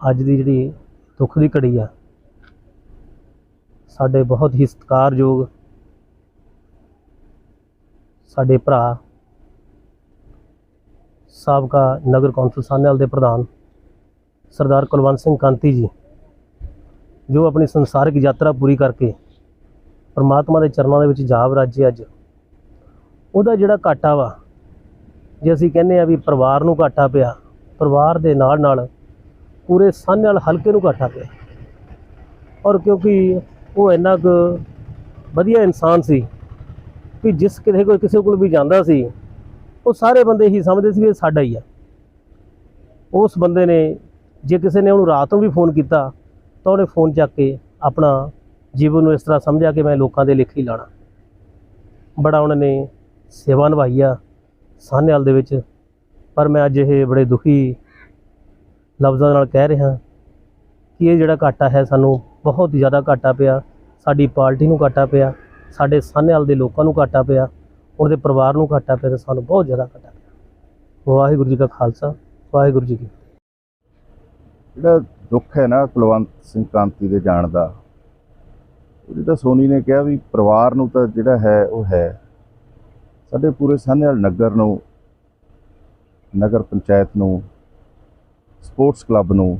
ਅੱਜ ਦੀ ਜਿਹੜੀ ਦੁੱਖ ਦੀ ਘੜੀ ਆ, ਸਾਡੇ ਬਹੁਤ ਹੀ ਸਤਿਕਾਰਯੋਗ ਸਾਡੇ ਭਰਾ ਸਾਬਕਾ ਨਗਰ ਕੌਂਸਲ ਸਾਹਨੇਵਾਲ ਦੇ ਪ੍ਰਧਾਨ ਸਰਦਾਰ ਕੁਲਵੰਤ ਸਿੰਘ ਕਾਂਤੀ ਜੀ, ਜੋ ਆਪਣੀ ਸੰਸਾਰਿਕ ਯਾਤਰਾ ਪੂਰੀ ਕਰਕੇ ਪਰਮਾਤਮਾ ਦੇ ਚਰਨਾਂ ਦੇ ਵਿੱਚ ਜਾ ਵਰਾਜੇ ਅੱਜ, ਉਹਦਾ ਜਿਹੜਾ ਘਾਟਾ ਵਾ, ਜੇ ਅਸੀਂ ਕਹਿੰਦੇ ਆ ਵੀ ਪਰਿਵਾਰ ਨੂੰ ਘਾਟਾ ਪਿਆ, ਪਰਿਵਾਰ ਦੇ ਨਾਲ ਨਾਲ ਪੂਰੇ ਸਾਹਨੇਵਾਲ ਹਲਕੇ ਨੂੰ ਘਾਟਾ ਪਿਆ। ਔਰ ਕਿਉਂਕਿ ਉਹ ਇੰਨਾ ਕੁ ਵਧੀਆ ਇਨਸਾਨ ਸੀ ਕਿ ਜਿਸ ਕਿਸੇ ਕੋਈ ਕਿਸੇ ਕੋਲ ਵੀ ਜਾਂਦਾ ਸੀ, ਉਹ ਸਾਰੇ ਬੰਦੇ ਹੀ ਸਮਝਦੇ ਸੀ ਵੀ ਇਹ ਸਾਡਾ ਹੀ ਆ। ਉਸ ਬੰਦੇ ਨੇ, ਜੇ ਕਿਸੇ ਨੇ ਉਹਨੂੰ ਰਾਤ ਨੂੰ ਵੀ ਫੋਨ ਕੀਤਾ, ਤਾਂ ਉਹਨੇ ਫੋਨ ਚੱਕ ਕੇ ਆਪਣਾ ਜੀਵਨ ਨੂੰ ਇਸ ਤਰ੍ਹਾਂ ਸਮਝਿਆ ਕਿ ਮੈਂ ਲੋਕਾਂ ਦੇ ਲੇਖੇ ਹੀ ਲਾਣਾ। ਬੜਾ ਉਹਨਾਂ ਨੇ ਸੇਵਾ ਨਿਭਾਈ ਆ ਸਾਹਨੇਵਾਲ ਦੇ ਵਿੱਚ। ਪਰ ਮੈਂ ਅੱਜ ਇਹ ਬੜੇ ਦੁਖੀ ਲਫ਼ਜ਼ਾਂ ਨਾਲ ਕਹਿ ਰਿਹਾ ਕਿ ਇਹ ਜਿਹੜਾ ਘਾਟਾ ਹੈ ਸਾਨੂੰ ਬਹੁਤ ਜ਼ਿਆਦਾ ਘਾਟਾ ਪਿਆ, ਸਾਡੀ ਪਾਰਟੀ ਨੂੰ ਘਾਟਾ ਪਿਆ, ਸਾਡੇ ਸਾਹਨੇਵਾਲ ਦੇ ਲੋਕਾਂ ਨੂੰ ਘਾਟਾ ਪਿਆ, ਉਹਦੇ ਪਰਿਵਾਰ ਨੂੰ ਘਾਟਾ ਪਿਆ ਤੇ ਸਾਨੂੰ ਬਹੁਤ ਜ਼ਿਆਦਾ ਘਾਟਾ ਪਿਆ। ਵਾਹਿਗੁਰੂ ਜੀ ਕਾ ਖਾਲਸਾ, ਵਾਹਿਗੁਰੂ ਜੀ ਕੀ ਜਿਹੜਾ ਦੁੱਖ ਹੈ ਨਾ ਕੁਲਵੰਤ ਸਿੰਘ ਕਾਂਤੀ ਦੇ ਜਾਣ ਦਾ, ਉਹ ਜਿਹੜਾ ਸੋਨੀ ਨੇ ਕਿਹਾ ਵੀ ਪਰਿਵਾਰ ਨੂੰ ਤਾਂ ਜਿਹੜਾ ਹੈ ਉਹ ਹੈ। ਸਾਡੇ ਪੂਰੇ ਸਾਹਨੇਵਾਲ ਨਗਰ ਨੂੰ, ਨਗਰ ਪੰਚਾਇਤ ਨੂੰ ਸਪੋਰਟਸ ਕਲੱਬ ਨੂੰ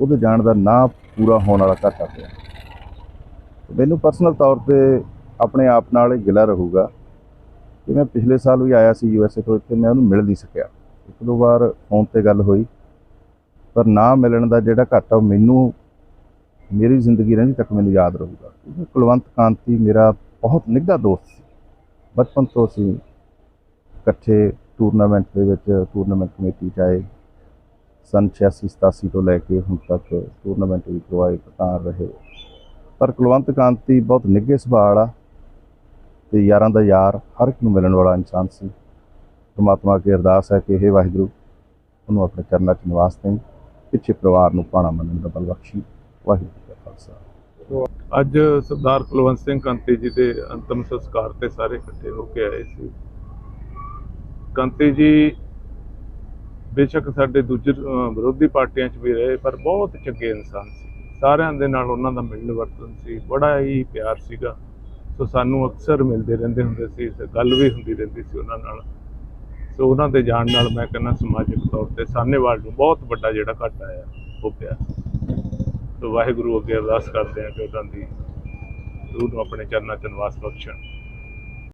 ਉਹਦੇ ਜਾਣ ਦਾ ਨਾ ਪੂਰਾ ਹੋਣ ਵਾਲਾ ਘਾਟਾ ਪਿਆ। ਮੈਨੂੰ ਪਰਸਨਲ ਤੌਰ ਤੇ ਆਪਣੇ ਆਪ ਨਾਲ ਇਹ ਗਿਲਾ ਰਹੂਗਾ ਕਿ ਮੈਂ ਪਿਛਲੇ ਸਾਲ ਵੀ ਆਇਆ ਸੀ ਯੂਐਸਏ ਤੋਂ ਇੱਥੇ, ਮੈਂ ਉਹਨੂੰ ਮਿਲ ਨਹੀਂ ਸਕਿਆ। ਇੱਕ ਦੋ ਵਾਰ ਫੋਨ ਤੇ ਗੱਲ ਹੋਈ, ਪਰ ਨਾ ਮਿਲਣ ਦਾ ਜਿਹੜਾ ਘਾਟਾ ਉਹ ਮੈਨੂੰ ਮੇਰੀ ਜ਼ਿੰਦਗੀ ਰਹਿੰਦੀ ਤੱਕ ਮੈਨੂੰ ਯਾਦ ਰਹੂਗਾ। ਕਿਉਂਕਿ ਕੁਲਵੰਤ ਕਾਂਤੀ ਮੇਰਾ ਬਹੁਤ ਨਿੱਘਾ ਦੋਸਤ ਸੀ। ਬਚਪਨ ਤੋਂ ਅਸੀਂ ਇਕੱਠੇ ਟੂਰਨਾਮੈਂਟ ਦੇ ਵਿੱਚ ਟੂਰਨਾਮੈਂਟ ਕਮੇਟੀ 'ਚ ਆਏ। ਸਨ 86 87 ਤੋਂ ਲੈ ਕੇ ਹੁਣ ਤੱਕ ਟੂਰਨਾਮੈਂਟ ਵੀ ਕਰਵਾਏ ਕਤਾਰ ਰਹੇ। ਪਰ ਕੁਲਵੰਤ ਕਾਂਤੀ ਬਹੁਤ ਨਿੱਘੇ ਸੁਭਾਅ ਵਾਲਾ ਤੇ ਯਾਰਾਂ ਦਾ ਯਾਰ ਹਰ ਇੱਕ ਨੂੰ ਮਿਲਣ ਵਾਲਾ ਇਨਸਾਨ ਸੀ। ਪਰਮਾਤਮਾ ਅੱਗੇ ਅਰਦਾਸ ਹੈ ਕਿ ਇਹ ਵਾਹਿਗੁਰੂ, ਉਹਨੂੰ ਆਪਣੇ ਚਰਨਾਂ 'ਚ ਨਿਵਾਸ ਦੇਣ ਪਿੱਛੇ ਪਰਿਵਾਰ ਨੂੰ ਪਾਣਾ ਮੰਨਣ ਦਾ ਬਲ ਬਖਸ਼ੀ। ਵਾਹਿਗੁਰੂ ਜੀ ਕਾ ਖਾਲਸਾ। ਅੱਜ ਸਰਦਾਰ ਕੁਲਵੰਤ ਸਿੰਘ ਕੰਤੀ ਜੀ ਦੇ ਅੰਤਮ ਸੰਸਕਾਰ ਤੇ ਸਾਰੇ ਇਕੱਠੇ ਹੋ ਕੇ ਆਏ ਸੀ। ਕੰਤੀ ਜੀ ਬੇਸ਼ੱਕ ਸਾਡੇ ਦੂਜੇ ਵਿਰੋਧੀ ਪਾਰਟੀਆਂ 'ਚ ਵੀ ਰਹੇ, ਪਰ ਬਹੁਤ ਚੰਗੇ ਇਨਸਾਨ ਸੀ। ਸਾਰਿਆਂ ਦੇ ਨਾਲ ਉਹਨਾਂ ਦਾ ਮਿਲਣ ਵਰਤਨ ਸੀ, ਬੜਾ ਹੀ ਪਿਆਰ ਸੀਗਾ। ਸੋ ਸਾਨੂੰ ਅਕਸਰ ਮਿਲਦੇ ਰਹਿੰਦੇ ਹੁੰਦੇ ਸੀ ਤੇ ਗੱਲ ਵੀ ਹੁੰਦੀ ਰਹਿੰਦੀ ਸੀ ਉਹਨਾਂ ਨਾਲ। ਸੋ ਉਹਨਾਂ ਦੇ ਜਾਣ ਨਾਲ ਮੈਂ ਕਹਿੰਦਾ ਸਮਾਜਿਕ ਤੌਰ ਤੇ ਸਾਹਨੇਵਾਲ ਨੂੰ ਬਹੁਤ ਵੱਡਾ ਜਿਹੜਾ ਘਾਟਾ ਆਇਆ, ਉਹ ਪਿਆ। ਸੋ ਵਾਹਿਗੁਰੂ ਅੱਗੇ ਅਰਦਾਸ ਕਰਦੇ ਹਾਂ ਕਿ ਉਹਨਾਂ ਦੀ ਰੂਹ ਨੂੰ ਆਪਣੇ ਚਰਨਾਂ 'ਚ ਨਿਵਾਸ ਬਖਸ਼ਣ।